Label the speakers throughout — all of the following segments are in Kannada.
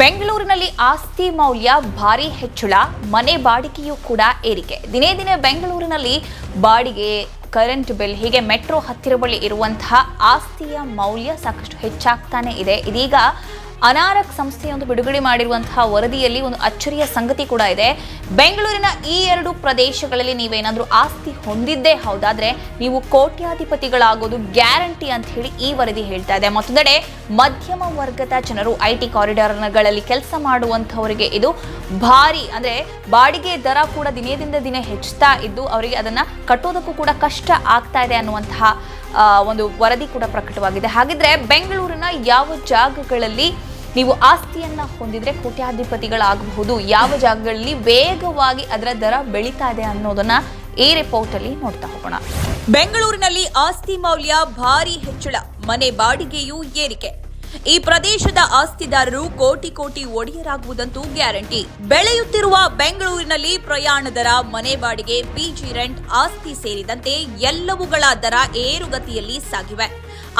Speaker 1: ಬೆಂಗಳೂರಿನಲ್ಲಿ ಆಸ್ತಿ ಮೌಲ್ಯ ಭಾರಿ ಹೆಚ್ಚಳ, ಮನೆ ಬಾಡಿಗೆಯೂ ಕೂಡ ಏರಿಕೆ. ದಿನೇ ದಿನೇ ಬೆಂಗಳೂರಿನಲ್ಲಿ ಬಾಡಿಗೆ ಕರೆಂಟ್ ಬಿಲ್ ಹೀಗೆ ಮೆಟ್ರೋ ಹತ್ತಿರ ಬಳಿ ಇರುವಂತಹ ಆಸ್ತಿಯ ಮೌಲ್ಯ ಸಾಕಷ್ಟು ಹೆಚ್ಚಾಗ್ತಾನೆ ಇದೆ. ಇದೀಗ ಅನಾರಕ್ ಸಂಸ್ಥೆಯೊಂದು ಬಿಡುಗಡೆ ಮಾಡಿರುವಂತಹ ವರದಿಯಲ್ಲಿ ಒಂದು ಅಚ್ಚರಿಯ ಸಂಗತಿ ಕೂಡ ಇದೆ. ಬೆಂಗಳೂರಿನ ಈ ಎರಡು ಪ್ರದೇಶಗಳಲ್ಲಿ ನೀವೇನಾದರೂ ಆಸ್ತಿ ಹೊಂದಿದ್ದೇ ಹೌದಾದ್ರೆ ನೀವು ಕೋಟ್ಯಾಧಿಪತಿಗಳಾಗೋದು ಗ್ಯಾರಂಟಿ ಅಂತ ಹೇಳಿ ಈ ವರದಿ ಹೇಳ್ತಾ ಇದೆ. ಮತ್ತೊಂದೆಡೆ ಮಧ್ಯಮ ವರ್ಗದ ಜನರು ಐ ಟಿ ಕಾರಿಡಾರ್ಗಳಲ್ಲಿ ಕೆಲಸ ಮಾಡುವಂಥವರಿಗೆ ಇದು ಭಾರಿ, ಅಂದ್ರೆ ಬಾಡಿಗೆ ದರ ಕೂಡ ದಿನದಿಂದ ದಿನೇ ಹೆಚ್ಚುತ್ತಾ ಇದ್ದು ಅವರಿಗೆ ಅದನ್ನ ಕಟ್ಟೋದಕ್ಕೂ ಕೂಡ ಕಷ್ಟ ಆಗ್ತಾ ಇದೆ ಅನ್ನುವಂತಹ ಒಂದು ವರದಿ ಕೂಡ ಪ್ರಕಟವಾಗಿದೆ. ಹಾಗಿದ್ರೆ ಬೆಂಗಳೂರಿನ ಯಾವ ಜಾಗಗಳಲ್ಲಿ ನೀವು ಆಸ್ತಿಯನ್ನ ಹೊಂದಿದ್ರೆ ಕೋಟ್ಯಾಧಿಪತಿಗಳಾಗಬಹುದು. ಯಾವ ಜಾಗಗಳಲ್ಲಿ ವೇಗವಾಗಿ ಅದರ ದರ ಬೆಳೀತಾ ಇದೆ ಅನ್ನೋದನ್ನ ಈ ರಿಪೋರ್ಟ್ ಅಲ್ಲಿ ನೋಡ್ತಾ ಹೋಗೋಣ. ಬೆಂಗಳೂರಿನಲ್ಲಿ ಆಸ್ತಿ ಮೌಲ್ಯ ಭಾರಿ ಹೆಚ್ಚಳ. ಮನೆ ಬಾಡಿಗೆಯೂ ಏರಿಕೆ. ಈ ಪ್ರದೇಶದ ಆಸ್ತಿದಾರರು ಕೋಟಿ ಕೋಟಿ ಒಡೆಯರಾಗುವುದಂತೂ ಗ್ಯಾರಂಟಿ. ಬೆಳೆಯುತ್ತಿರುವ ಬೆಂಗಳೂರಿನಲ್ಲಿ ಪ್ರಯಾಣ ದರ, ಮನೆ ಬಾಡಿಗೆ ಪಿಜಿ ರೆಂಟ್ ಆಸ್ತಿ ಸೇರಿದಂತೆ ಎಲ್ಲವುಗಳ ದರ ಏರುಗತಿಯಲ್ಲಿ ಸಾಗಿವೆ.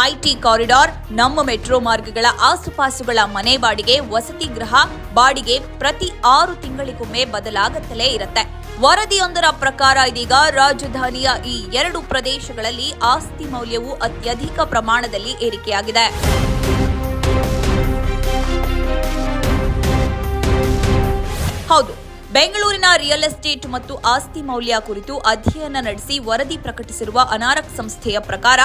Speaker 1: ಐಟಿ ಕಾರಿಡಾರ್, ನಮ್ಮ ಮೆಟ್ರೋ ಮಾರ್ಗಗಳ ಆಸುಪಾಸುಗಳ ಮನೆ ಬಾಡಿಗೆ, ವಸತಿ ಗೃಹ, ಬಾಡಿಗೆ ಪ್ರತಿ ಆರು ತಿಂಗಳಿಗೊಮ್ಮೆ ಬದಲಾಗುತ್ತಲೇ ಇರುತ್ತೆ. ವರದಿಯೊಂದರ ಪ್ರಕಾರ ಇದೀಗ ರಾಜಧಾನಿಯ ಈ ಎರಡು ಪ್ರದೇಶಗಳಲ್ಲಿ ಆಸ್ತಿ ಮೌಲ್ಯವು ಅತ್ಯಧಿಕ ಪ್ರಮಾಣದಲ್ಲಿ ಏರಿಕೆಯಾಗಿದೆ. ಹೌದು. ಬೆಂಗಳೂರಿನ ರಿಯಲ್ ಎಸ್ಟೇಟ್ ಮತ್ತು ಆಸ್ತಿ ಮೌಲ್ಯ ಕುರಿತು ಅಧ್ಯಯನ ನಡೆಸಿ ವರದಿ ಪ್ರಕಟಿಸಿರುವ ಅನಾರಕ್ ಸಂಸ್ಥೆಯ ಪ್ರಕಾರ,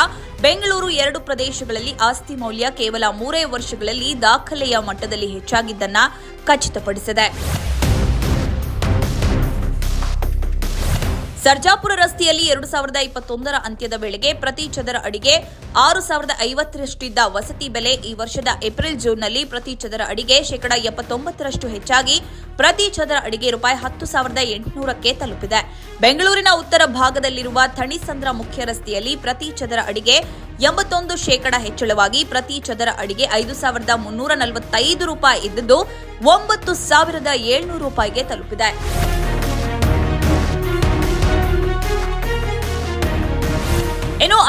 Speaker 1: ಬೆಂಗಳೂರು ಎರಡು ಪ್ರದೇಶಗಳಲ್ಲಿ ಆಸ್ತಿ ಮೌಲ್ಯ ಕೇವಲ ಮೂರೇ ವರ್ಷಗಳಲ್ಲಿ ದಾಖಲೆಯ ಮಟ್ಟದಲ್ಲಿ ಹೆಚ್ಚಾಗಿದ್ದನ್ನು ಖಚಿತಪಡಿಸಿದೆ. ಸರ್ಜಾಪುರ ರಸ್ತೆಯಲ್ಲಿ ಎರಡು ಸಾವಿರದ ಇಪ್ಪತ್ತೊಂದರ ಅಂತ್ಯದ ವೇಳೆಗೆ ಪ್ರತಿ ಚದರ ಅಡಿಗೆ ಆರು ಸಾವಿರದ ಐವತ್ತರಷ್ಟಿದ್ದ ವಸತಿ ಬೆಲೆ ಈ ವರ್ಷದ ಏಪ್ರಿಲ್ ಜೂನ್ನಲ್ಲಿ ಪ್ರತಿ ಚದರ ಅಡಿಗೆ ಶೇಕಡಾ ಎಪ್ಪತ್ತೊಂಬತ್ತರಷ್ಟು ಹೆಚ್ಚಾಗಿ ಪ್ರತಿ ಚದರ ಅಡಿಗೆ ರೂಪಾಯಿ ಹತ್ತು ಸಾವಿರದ ಎಂಟುನೂರಕ್ಕೆ ತಲುಪಿದೆ. ಬೆಂಗಳೂರಿನ ಉತ್ತರ ಭಾಗದಲ್ಲಿರುವ ಥಣಿಸಂದ್ರ ಮುಖ್ಯ ರಸ್ತೆಯಲ್ಲಿ ಪ್ರತಿ ಚದರ ಅಡಿಗೆ ಎಂಬತ್ತೊಂದು ಶೇಕಡ ಹೆಚ್ಚಳವಾಗಿ ಪ್ರತಿ ಚದರ ಅಡಿಗೆ ಐದು ಸಾವಿರದ ಮುನ್ನೂರ ನಲವತ್ತೈದು ರೂಪಾಯಿ ಇದ್ದದ್ದು ಒಂಬತ್ತು ಸಾವಿರದ ಏಳ್ನೂರು ರೂಪಾಯಿಗೆ ತಲುಪಿದೆ.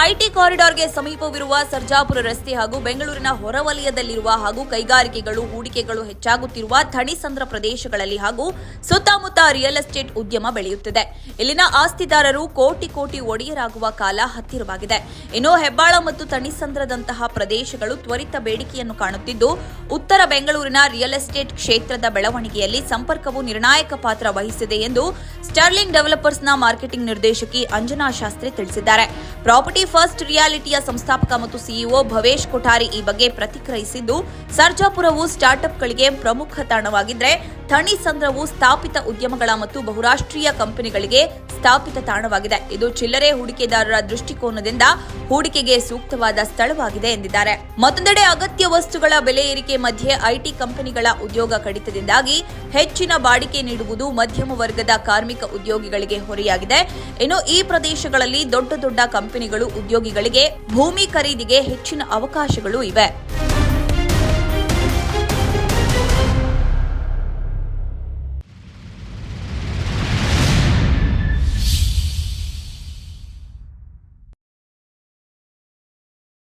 Speaker 1: ಐಟಿ ಕಾರಿಡಾರ್ಗೆ ಸಮೀಪವಿರುವ ಸರ್ಜಾಪುರ ರಸ್ತೆ ಹಾಗೂ ಬೆಂಗಳೂರಿನ ಹೊರವಲಯದಲ್ಲಿರುವ ಹಾಗೂ ಕೈಗಾರಿಕೆಗಳು, ಹೂಡಿಕೆಗಳು ಹೆಚ್ಚಾಗುತ್ತಿರುವ ಥಣಿಸಂದ್ರ ಪ್ರದೇಶಗಳಲ್ಲಿ ಹಾಗೂ ಸುತ್ತಮುತ್ತ ರಿಯಲ್ ಎಸ್ಟೇಟ್ ಉದ್ಯಮ ಬೆಳೆಯುತ್ತಿದೆ. ಇಲ್ಲಿನ ಆಸ್ತಿದಾರರು ಕೋಟಿ ಕೋಟಿ ಒಡೆಯರಾಗುವ ಕಾಲ ಹತ್ತಿರವಾಗಿದೆ. ಇನ್ನು ಹೆಬ್ಬಾಳ ಮತ್ತು ಥಣಿಸಂದ್ರದಂತಹ ಪ್ರದೇಶಗಳು ತ್ವರಿತ ಬೇಡಿಕೆಯನ್ನು ಕಾಣುತ್ತಿದ್ದು, ಉತ್ತರ ಬೆಂಗಳೂರಿನ ರಿಯಲ್ ಎಸ್ಟೇಟ್ ಕ್ಷೇತ್ರದ ಬೆಳವಣಿಗೆಯಲ್ಲಿ ಸಂಪರ್ಕವು ನಿರ್ಣಾಯಕ ಪಾತ್ರ ವಹಿಸಿದೆ ಎಂದು ಸ್ಟರ್ಲಿಂಗ್ ಡೆವಲಪರ್ಸ್ನ ಮಾರ್ಕೆಟಿಂಗ್ ನಿರ್ದೇಶಕಿ ಅಂಜನಾ ಶಾಸ್ತ್ರಿ ತಿಳಿಸಿದ್ದಾರೆ. ಪ್ರಾಪರ್ಟಿ ಫಸ್ಟ್ ರಿಯಾಲಿಟಿಯ ಸಂಸ್ಥಾಪಕ ಮತ್ತು ಸಿಇಒ ಭವೇಶ್ ಕೊಠಾರಿ ಈ ಬಗ್ಗೆ ಪ್ರತಿಕ್ರಿಯಿಸಿದ್ದು ಸರ್ಜಾಪುರವು ಸ್ಟಾರ್ಟ್ಅಪ್ಗಳಿಗೆ ಪ್ರಮುಖ ತಾಣವಾಗಿದ್ರೆ ಥಣಿಸಂದ್ರವು ಸ್ಥಾಪಿತ ಉದ್ಯಮಗಳ ಮತ್ತು ಬಹುರಾಷ್ಟ್ರೀಯ ಕಂಪನಿಗಳಿಗೆ ಸ್ಥಾಪಿತ ತಾಣವಾಗಿದೆ. ಇದು ಚಿಲ್ಲರೆ ಹೂಡಿಕೆದಾರರ ದೃಷ್ಟಿಕೋನದಿಂದ ಹೂಡಿಕೆಗೆ ಸೂಕ್ತವಾದ ಸ್ಥಳವಾಗಿದೆ ಎಂದಿದ್ದಾರೆ. ಮತ್ತೊಂದೆಡೆ ಅಗತ್ಯ ವಸ್ತುಗಳ ಬೆಲೆ ಏರಿಕೆ ಮಧ್ಯೆ ಐಟಿ ಕಂಪನಿಗಳ ಉದ್ಯೋಗ ಕಡಿತದಿಂದಾಗಿ ಹೆಚ್ಚಿನ ಬಾಡಿಕೆ ನೀಡುವುದು ಮಧ್ಯಮ ವರ್ಗದ ಕಾರ್ಮಿಕ ಉದ್ಯೋಗಿಗಳಿಗೆ ಹೊರೆಯಾಗಿದೆ. ಇನ್ನು ಈ ಪ್ರದೇಶಗಳಲ್ಲಿ ದೊಡ್ಡ ದೊಡ್ಡ ಕಂಪನಿಗಳು ಉದ್ಯೋಗಿಗಳಿಗೆ ಭೂಮಿ ಖರೀದಿಗೆ ಹೆಚ್ಚಿನ ಅವಕಾಶಗಳು ಇವೆ.